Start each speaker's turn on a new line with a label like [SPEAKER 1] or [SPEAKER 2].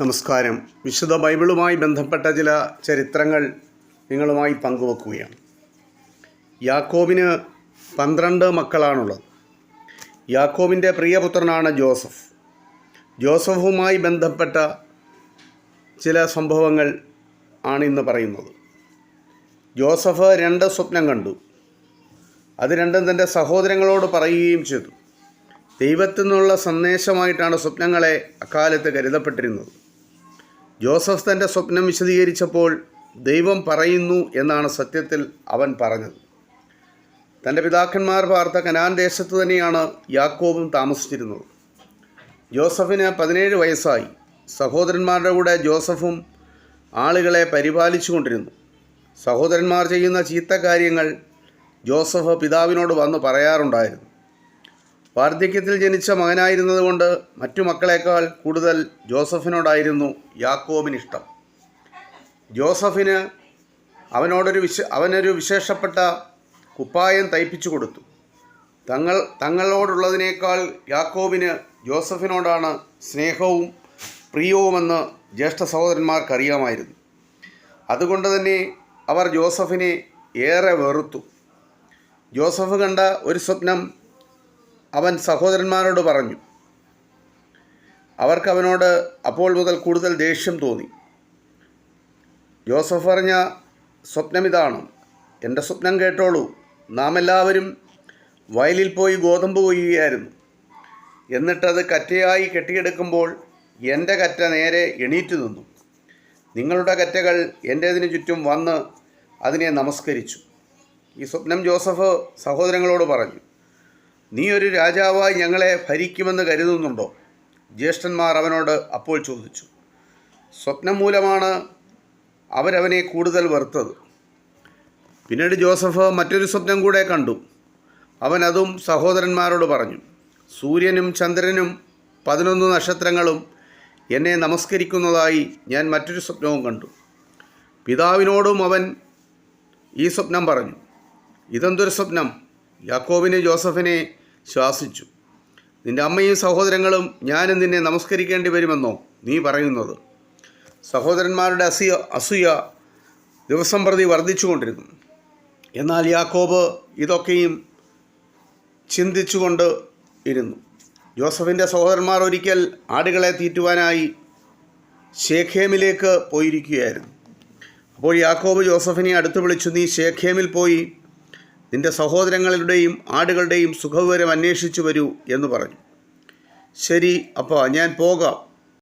[SPEAKER 1] നമസ്കാരം. വിശുദ്ധ ബൈബിളുമായി ബന്ധപ്പെട്ട ചില ചരിത്രങ്ങൾ നിങ്ങളുമായി പങ്കുവെക്കുകയാണ്. യാക്കോബിന് പന്ത്രണ്ട് മക്കളാണുള്ളത്. യാക്കോബിന്റെ പ്രിയപുത്രനാണ് ജോസഫ്. ജോസഫുമായി ബന്ധപ്പെട്ട ചില സംഭവങ്ങൾ ആണ് ഇന്ന് പറയുന്നത്. ജോസഫ് രണ്ട് സ്വപ്നം കണ്ടു. അത് രണ്ടും തന്റെ സഹോദരങ്ങളോട് പറയുകയും ചെയ്തു. ദൈവത്തിൽ നിന്നുള്ള സന്ദേശമായിട്ടാണ് സ്വപ്നങ്ങളെ അക്കാലത്ത് കരുതപ്പെട്ടിരുന്നത്. ജോസഫ് തന്റെ സ്വപ്നം വിശദീകരിച്ചപ്പോൾ ദൈവം പറയുന്നു എന്നാണ് സത്യത്തിൽ അവൻ പറഞ്ഞത്. തന്റെ പിതാക്കന്മാർ വാർത്ത കനാൻ ദേശത്ത് തന്നെയാണ് യാക്കോബും താമസിച്ചിരുന്നത്. ജോസഫിന് പതിനേഴ് വയസ്സായി. സഹോദരന്മാരുടെ കൂടെ ജോസഫും ആളുകളെ പരിപാലിച്ചു കൊണ്ടിരുന്നു. സഹോദരന്മാർ ചെയ്യുന്ന ചീത്ത കാര്യങ്ങൾ ജോസഫ് പിതാവിനോട് വന്ന് പറയാറുണ്ടായിരുന്നു. വാർദ്ധക്യത്തിൽ ജനിച്ച മകനായിരുന്നതുകൊണ്ട് മറ്റു മക്കളേക്കാൾ കൂടുതൽ ജോസഫിനോടായിരുന്നു യാക്കോബിന് ഇഷ്ടം ജോസഫിന് അവനോടൊരു വിശ അവനൊരു വിശേഷപ്പെട്ട കുപ്പായം തയ്പ്പിച്ചു കൊടുത്തു. തങ്ങൾ തങ്ങളോടുള്ളതിനേക്കാൾ യാക്കോബിന് ജോസഫിനോടാണ് സ്നേഹവും പ്രിയവുമെന്ന് ജ്യേഷ്ഠ സഹോദരന്മാർക്കറിയാമായിരുന്നു. അതുകൊണ്ട് തന്നെ അവർ ജോസഫിനെ ഏറെ വെറുത്തു. ജോസഫ് കണ്ട ഒരു സ്വപ്നം അവൻ സഹോദരന്മാരോട് പറഞ്ഞു അവർക്ക് അവനോട് അപ്പോൾ മുതൽ കൂടുതൽ ദേഷ്യം തോന്നി. ജോസഫ് പറഞ്ഞ സ്വപ്നം ഇതാണ്. എന്റെ സ്വപ്നം കേട്ടോളൂ. നാം എല്ലാവരും വയലിൽ പോയി ഗോതമ്പ് കൊയ്യുകയായിരുന്നു. എന്നിട്ടത് കറ്റയായി കെട്ടിയെടുക്കുമ്പോൾ എന്റെ കറ്റ നേരെ എണീറ്റു നിന്നു. നിങ്ങളുടെ കറ്റകൾ എന്റേതിന് ചുറ്റും വന്ന് അതിനെ നമസ്കരിച്ചു. ഈ സ്വപ്നം ജോസഫ് സഹോദരങ്ങളോട് പറഞ്ഞു. നീ ഒരു രാജാവായി ഞങ്ങളെ ഭരിക്കുമെന്ന് കരുതുന്നുണ്ടോ? ജ്യേഷ്ഠന്മാർ അവനോട് അപ്പോൾ ചോദിച്ചു. സ്വപ്നം മൂലമാണ് അവരവനെ കൂടുതൽ വെറുത്തത്. പിന്നീട് ജോസഫ് മറ്റൊരു സ്വപ്നം കൂടെ കണ്ടു. അവൻ അതും സഹോദരന്മാരോട് പറഞ്ഞു സൂര്യനും ചന്ദ്രനും പതിനൊന്ന് നക്ഷത്രങ്ങളും എന്നെ നമസ്കരിക്കുന്നതായി ഞാൻ മറ്റൊരു സ്വപ്നവും കണ്ടു. പിതാവിനോടും അവൻ ഈ സ്വപ്നം പറഞ്ഞു. ഇതെന്തൊരു സ്വപ്നം? യാക്കോബിന് ജോസഫിനെ ശ്വാസിച്ചു. നിന്റെ അമ്മയും സഹോദരങ്ങളും ഞാനും നിന്നെ നമസ്കരിക്കേണ്ടി വരുമെന്നോ നീ പറയുന്നത്? സഹോദരന്മാരുടെ അസൂയ അസൂയ ദിവസം പ്രതി വർദ്ധിച്ചുകൊണ്ടിരുന്നു. എന്നാൽ യാക്കോബ് ഇതൊക്കെയും ചിന്തിച്ചുകൊണ്ട് ഇരുന്നു. ജോസഫിന്റെ സഹോദരന്മാർ ഒരിക്കൽ ആടുകളെ തീറ്റുവാനായി ഷേഖേമിലേക്ക് പോയിരിക്കുകയായിരുന്നു. അപ്പോൾ യാക്കോബ് ജോസഫിനെ അടുത്ത് വിളിച്ചു നീ ഷേഖേമിൽ പോയി നിന്റെ സഹോദരങ്ങളുടെയും ആടുകളുടെയും സുഖവിവരം അന്വേഷിച്ചു വരൂ എന്ന് പറഞ്ഞു. ശരി അപ്പോൾ ഞാൻ പോകാം.